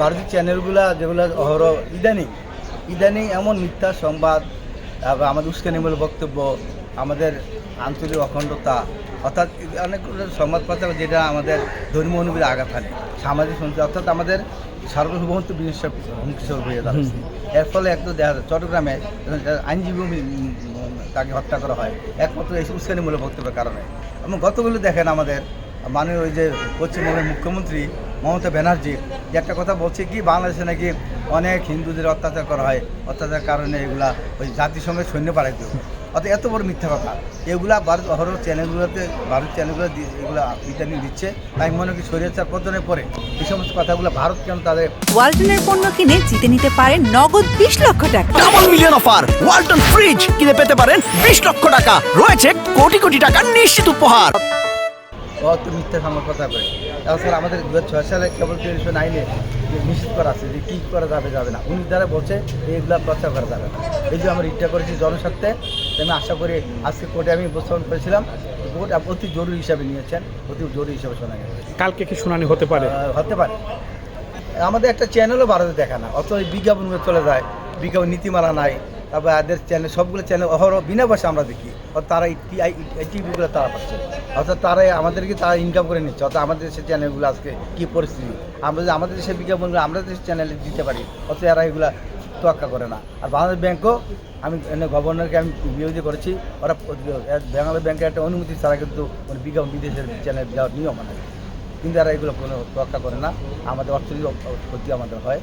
ভারতীয় চ্যানেলগুলো যেগুলো অহরহ ইদানিং। ইদানিং এমন মিথ্যা সংবাদ তারপর আমাদের উস্কানিমূলক বক্তব্য আমাদের আঞ্চলিক অখণ্ডতা অর্থাৎ অনেকগুলো সংবাদপত্র যেটা আমাদের ধর্মীয় অনুভূতি আঘাত হানে। সামাজিক সংস্কৃতি অর্থাৎ আমাদের সার্বভৌমত্ব বিশেষ হুমকি স্বরূপ হয়ে যাচ্ছে। এর ফলে একটু দেখা যায় চট্টগ্রামে আইনজীবী তাকে হত্যা করা হয় একমাত্র এই উস্কানিমূলক বক্তব্যের কারণে। এবং গতগুলো দেখেন আমাদের মানে ওই যে পশ্চিমবঙ্গের মুখ্যমন্ত্রী মমতা ব্যানার্জি যে একটা কথা বলছে কি বাংলাদেশে নাকি অনেক হিন্দুদের অত্যাচার করা হয়। অত্যাচার কারণে এগুলা ওই জাতিসংঘের সৈন্য পাঠাইতে হবে অর্থাৎ এত বড় মিথ্যা কথা। এগুলা ভারত অহরহ চ্যানেলগুলোতে ভারত চ্যানেলগুলো এগুলা ইত্যাদি দিচ্ছে। তাই মনে করি শরীর পতনের পরে এই সমস্ত কথাগুলো ভারত কেন তাদের ওয়ালটনের পণ্য কিনে জিতে নিতে পারেন নগদ বিশ লক্ষ টাকা। Double million offer Walton fridge কিনে পেতে পারেন বিশ লক্ষ টাকা। রয়েছে কোটি কোটি টাকার নিশ্চিত উপহার। অত মিথ্যা কথা করে। তাছাড়া আমাদের দু হাজার ছয় সালে কেবল টেলিভিশন আইনে যে নিশ্চিত করা আছে যে কী করা যাবে যাবে না। উনি দ্বারা বলছে এইগুলা প্রচার করা যাবে না। এই যে আমরা ইচ্ছা করেছি জনস্বার্থে আমি আশা করি আজকে কোর্টে আমি উপস্থাপন করেছিলাম। কোর্ট অতি জরুরি হিসাবে নিয়েছেন অতি জরুরি হিসাবে শোনা গেছে কালকে কি শুনানি হতে পারে? হতে পারে। আমাদের একটা চ্যানেলও ভারতে দেখা না অত বিজ্ঞাপন চলে যায় বিজ্ঞাপন নীতিমালা নাই। তারপর এদের চ্যানেল সবগুলো চ্যানেল অহরহ বিনা পয়সা আমরা দেখি। অর্থাৎ তারা এই টিভিগুলো তারা পাচ্ছে। অর্থাৎ তারাই আমাদেরকে তারা ইনকাম করে নিচ্ছে। অর্থাৎ আমাদের দেশের চ্যানেলগুলো আজকে কী পরিস্থিতি? আমরা যদি আমাদের দেশের বিজ্ঞাপনগুলো আমরা দেশের চ্যানেলে দিতে পারি অথচ এরা এগুলো তোয়াক্কা করে না। আর বাংলাদেশ ব্যাংকও আমি গভর্নরকে আমি বিরোধী করেছি। ওরা বাংলাদেশ ব্যাংকের একটা অনুমতি ছাড়া কিন্তু কোনো বিজ্ঞাপন বিদেশের চ্যানেল দেওয়ার নিয়ম মানে কিন্তু এরা এগুলো কোনো তোয়াক্কা করে না। আমাদের অর্থনৈতিক ক্ষতি আমাদের হয়।